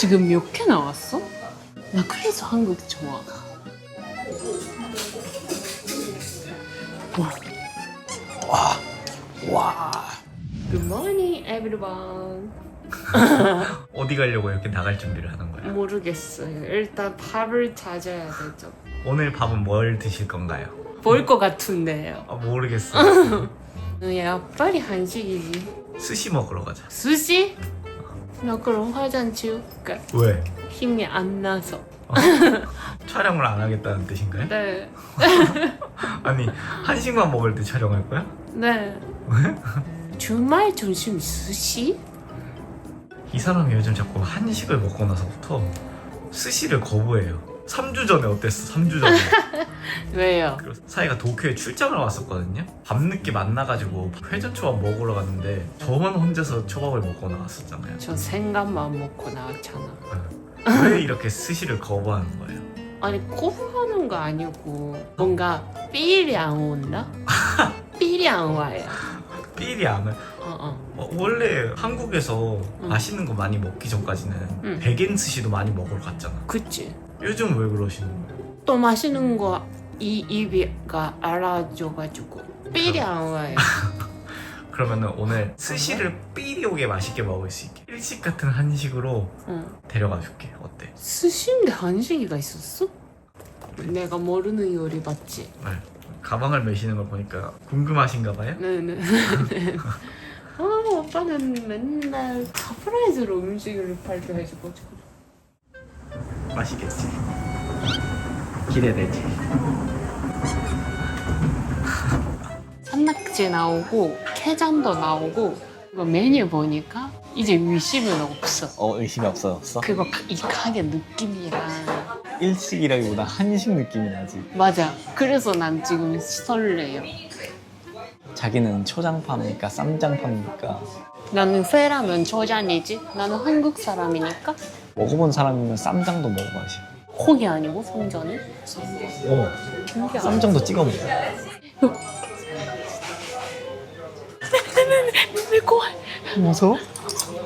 지금 몇 개 나왔어? 나 그래서 한국 좋아. 와. 와 Good morning, everyone. 어디 가려고 이렇게 나갈 준비를 하는 거예요? 모르겠어요. 일단 밥을 찾아야 되죠. 오늘 밥은 뭘 드실 건가요? 볼것 같은데요. 아, 모르겠어요 야, 빨리 한식이지. 스시 먹으러 가자 수시? 나 그럼 화장 지울까? 왜? 힘이 안 나서. 촬영을 안 하겠다는 뜻인가요? 네. 아니 한식만 먹을 때 촬영할 거야? 네. 주말 점심 수시? 이 사람이 요즘 자꾸 한식을 먹고 나서부터 스시를 거부해요 3주 전에 어땠어? 3주 전에 왜요? 그래서 사이가 도쿄에 출장을 왔었거든요 밤늦게 만나가지고 회전 초밥 먹으러 갔는데 저만 혼자서 초밥을 먹고 나왔었잖아요 저 생각만 먹고 나왔잖아. 왜 이렇게 스시를 거부하는 거예요? 아니 거부하는 거 아니고 뭔가 삘이 안 온다? 삘이 안 와요. 삘이 안 와. 어 어. 어, 원래 한국에서 응. 맛있는 거 많이 먹기 전까지는 응. 백인 스시도 많이 먹으러 갔잖아 그치. 요즘 왜 그러시는 거예요? 또 맛있는 거 이 입이가 알아줘가지고 와요. 그러면은 오늘 스시를 삘이 오게 맛있게 먹을 수 있게 일식 같은 한식으로 응. 데려가 줄게 어때? 스시인데 한식이가 있었어? 내가 모르는 요리 맞지? 네. 가방을 메시는 걸 보니까 궁금하신가 봐요? 네네. 아 오빠는 맨날 서프라이즈로 음식을 발표해주고 맛있겠지? 기대되지? 산낙지 나오고 캐장도 나오고 이거 메뉴 보니까 이제 의심은 없어. 어 의심이 없어졌어? 그거 이 가게 느낌이랑 일식이라기보다 한식 느낌이 나지 맞아. 그래서 난 지금 설레요. 자기는 초장 파입니까 쌈장 파입니까 나는 회라면 저잔이지. 나는 한국 사람이니까 먹어본 사람이면 쌈장도 먹어봐야지 콩이 아니고 성전이. 어 신기하다. 쌈장도 찍어 먹어 매콤해. 무서워?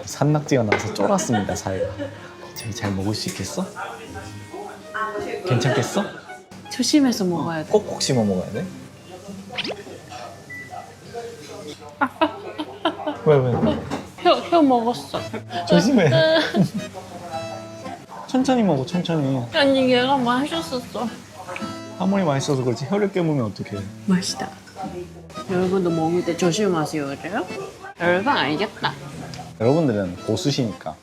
산낙지가 나와서 쫄았습니다 사이가 자기 잘 먹을 수 있겠어? 괜찮겠어? 조심해서 먹어야 돼. 꼭꼭 씹어 먹어야 돼? 왜 왜? 혀, 혀 먹었어. 조심해 천천히 먹어 천천히 아니 얘가 맛있었어. 아무리 맛있어서 그렇지 혀를 깨물면 어떡해 맛있다. 여러분도 먹을 때 조심하세요. 그래요? 여러분 알겠다. 여러분들은 고수시니까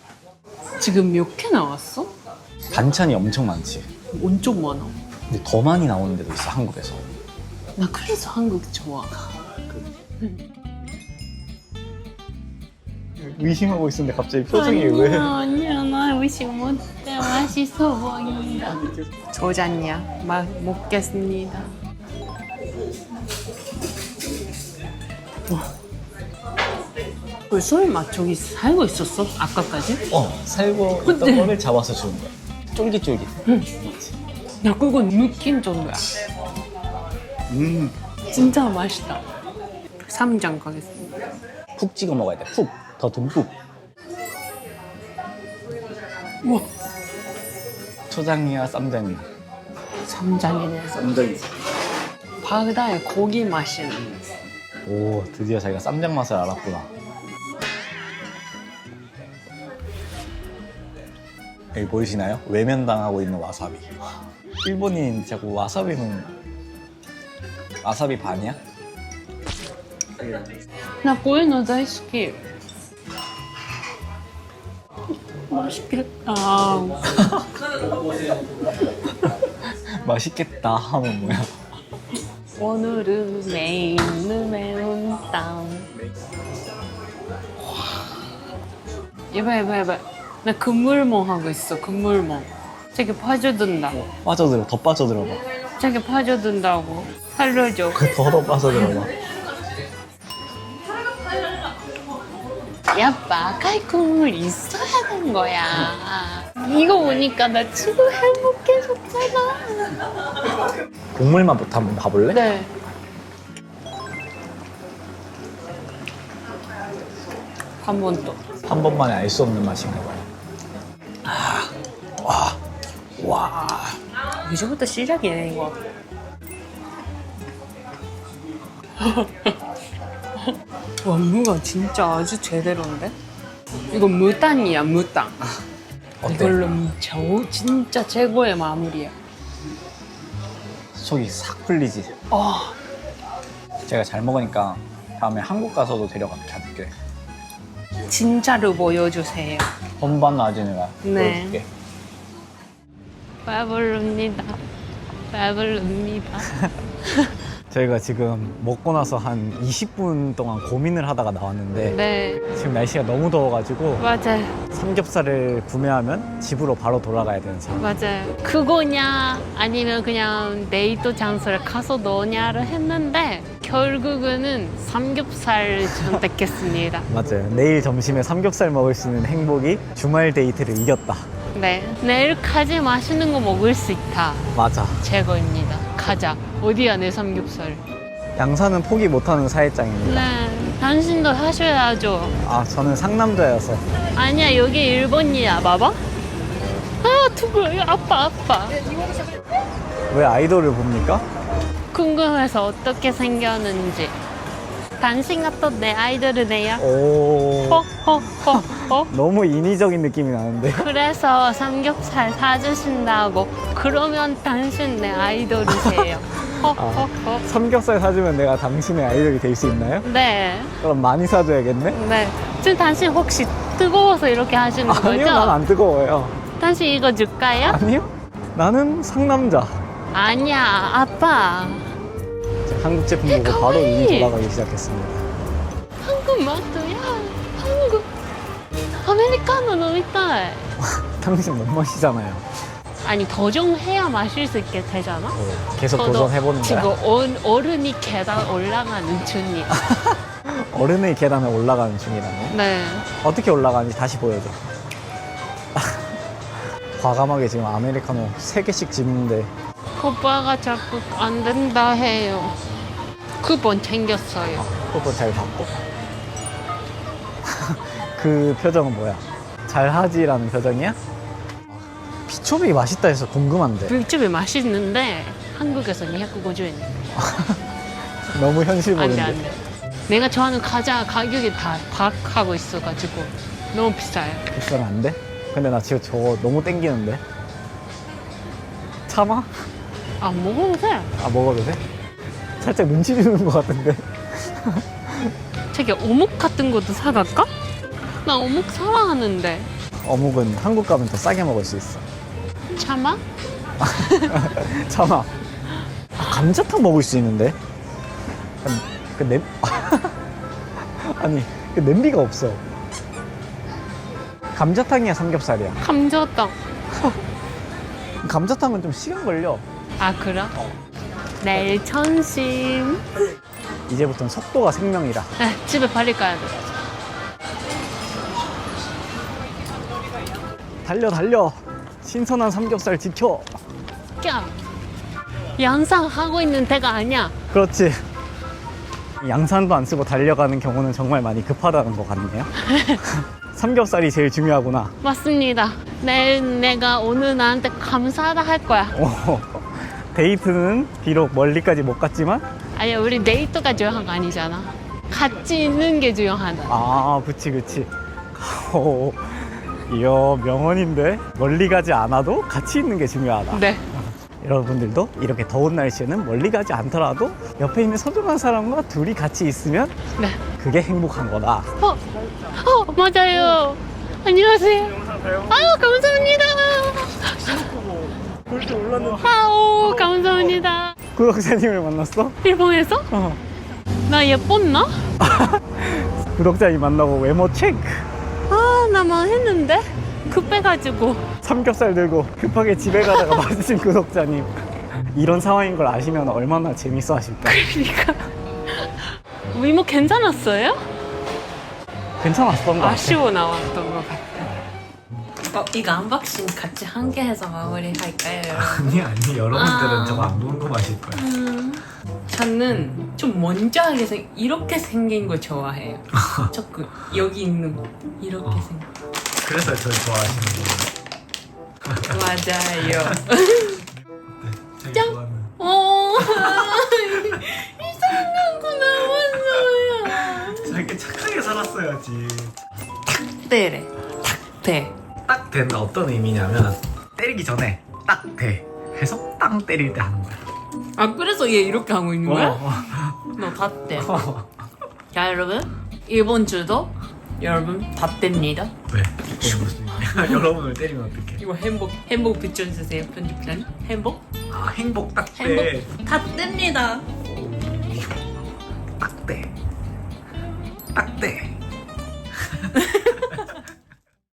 지금 몇 개 나왔어? 반찬이 엄청 많지 엄청 많아. 근데 더 많이 나오는 데도 있어 한국에서 나 그래서 한국 좋아. 의심하고 있었는데 갑자기 표정이 왜 아니야, 아니야, 나 의식 못해. 맛있어 보인다. 저잔냐? 막 먹겠습니다. 와. 벌써 맛 저기 살고 있었어? 아까까지? 어 살고 있던 근데- 거를 잡아서 주는 거야 쫄깃쫄깃 나 그거 느낀 정도야. 음. 진짜 맛있다. 3장 가겠습니다. 푹 찍어 먹어야 돼 푹 더 듬뿍 우와, 초장이야 쌈장이야 3장이네. 쌈장이 바다에 고기 맛이 나. 오 드디어 자기가 쌈장 맛을 알았구나 여기 보이시나요? 외면당하고 있는 와사비 일본인 자꾸 와사비는 와사비 반이야? 나 보이노 다이스키. 맛있겠다. 맛있겠다 하면 뭐야 오늘은 매운 매운 땅. 예봐 예봐 예봐. 나 그물멍 하고 있어 그물멍. 저기 빠져든다. 빠져들어 더 빠져들어봐 저기 빠져든다고. 살려줘. 더 더 빠져들어봐 야빠 칼국물 있어야 되는 거야. 이거 보니까 나 지금 행복해졌잖아. 국물 맛부터 한번 봐볼래? 네. 한번 또. 한 번만에 알 수 없는 맛인가 봐요 와. 이제부터 시작이네 이거. 와, 무가 진짜 아주 제대로인데? 이거 무당이야, 무당. 아, 이걸로 저 진짜 최고의 마무리야 속이 싹 풀리지. 아 제가 잘 먹으니까 다음에 한국 가서도 데려갈게. 진짜로 보여주세요 본반 아진이가 네. 보여줄게. 바블릅니다. 바블릅니다. 저희가 지금 먹고 나서 한 20분 동안 고민을 하다가 나왔는데 네 지금 날씨가 너무 더워가지고 맞아요 삼겹살을 구매하면 집으로 바로 돌아가야 되는 상황. 맞아요. 그거냐 아니면 그냥 데이트 장소를 가서 넣냐를 했는데 결국에는 삼겹살 선택했습니다. 맞아요. 내일 점심에 삼겹살 먹을 수 있는 행복이 주말 데이트를 이겼다. 네 내일까지 맛있는 거 먹을 수 있다. 맞아. 최고입니다. 가자. 어디야 내 삼겹살? 양산은 포기 못하는 사회장입니다. 네 당신도 하셔야죠. 아 저는 상남자여서 아니야 여기 일본이야 봐봐. 아 두고 아빠 아빠. 왜 아이돌을 봅니까? 궁금해서 어떻게 생겼는지. 당신 같은 내 아이돌이네요. 오 허허허허. 너무 인위적인 느낌이 나는데 그래서 삼겹살 사주신다고. 그러면 당신 내 아이돌이세요. 허허허. 삼겹살 사주면 내가 당신의 아이돌이 될 수 있나요? 네, 그럼 많이 사줘야겠네? 네. 지금 당신 혹시 뜨거워서 이렇게 하시는 거죠? 아니요 난안 뜨거워요 당신 이거 줄까요? 아니요 나는 상남자 아니야, 아빠. 한국 제품 보고 바로 가와이. 눈이 돌아가기 시작했습니다 한국 맛도야. 한국. 아메리카노飲みたい. 당신 못 마시잖아요 아니 도전해야 마실 수 있게 되잖아. 어, 계속 저도 도전해보는 지금 거야 어, 어른이 계단 올라가는 중이야. 어른의 계단에 올라가는 중이라네 네. 어떻게 올라가는지 다시 보여줘 과감하게 지금 아메리카노 3개씩 집는데 오빠가 자꾸 안 된다 해요. 쿠폰 챙겼어요. 쿠폰 잘 받고 그 표정은 뭐야? 잘하지라는 표정이야? 피초비 맛있다 해서 궁금한데 물집이 맛있는데 한국에서 250엔. 너무 현실 안돼 보는데 안돼. 내가 좋아하는 과자 가격이 다 박하고 있어가지고 너무 비싸요. 비싸면 안 돼? 근데 나 지금 저거 너무 땡기는데 참아? 안 먹어도 돼. 아 먹어도 돼? 살짝 눈치 주는 것 같은데 저기 어묵 같은 것도 사갈까? 나 어묵 사랑하는데. 어묵은 한국 가면 더 싸게 먹을 수 있어 참아? 참아 아, 감자탕 먹을 수 있는데 아니, 그 냄... 아니 그 냄비가 없어 감자탕이야 삼겹살이야 감자탕. 감자탕은 좀 시간 걸려 아 그래? 내일 점심. 이제부터는 속도가 생명이라 에, 집에 빨리 가야 돼. 달려 달려 신선한 삼겹살 지켜 야, 양상 하고 있는 데가 아니야. 그렇지 양산도 안 쓰고 달려가는 경우는 정말 많이 급하다는 것 같네요 삼겹살이 제일 중요하구나 맞습니다. 내일 내가 오늘 나한테 감사하다 할 거야. 어, 데이트는 비록 멀리까지 못 갔지만 아니 우리 데이트가 중요한 거 아니잖아. 같이 있는 게 중요하다. 아 그치 그치 오, 이야 명언인데 멀리 가지 않아도 같이 있는 게 중요하다 네. 여러분들도 이렇게 더운 날씨에는 멀리 가지 않더라도 옆에 있는 소중한 사람과 둘이 같이 있으면 네. 그게 행복한 거다 어, 어 맞아요. 안녕하세요. 아유 감사합니다. 벌써 올랐는데 아우 감사합니다. 구독자님을 만났어? 일본에서? 어. 나 예뻤나? 구독자님 만나고 외모 체크 아 나만 했는데 급해가지고. 삼겹살 들고 급하게 집에 가다가 마주친 구독자님 이런 상황인 걸 아시면 얼마나 재밌어 하실까 그러니까 위모 괜찮았어요? 괜찮았던 것 같아 아쉬워 나왔던 것 같아. 어, 이거 언박싱 같이 한 개 해서 마무리 할까요, 여러분? 아니 아니 여러분들은 아. 저거 안 궁금하실 거야 음, 저는 좀 먼저하게 생 이렇게 생긴 거 좋아해요. 자꾸 여기 있는 거 이렇게 어. 생긴. 그래서 저 좋아하시는 거예요 거. 맞아요. 짱! 좋아하는 오, 이상한 거 나왔어요. 저렇게 착하게 살았어야지 탁대래. 탁대. 딱 된다 어떤 의미냐면 때리기 전에 딱대 해서 땅 때릴 때 하는 거야 아 그래서 얘 이렇게 하고 있는 거야? 어. 너 닫대. 자 여러분 이번 주도 여러분 닫댑니다. 왜? 여러분을 때리면 어떡해 이거 행복 행복 비춰주세요 편집자님. 행복 아 행복 딱대 행복 닫댑니다. 딱대 딱대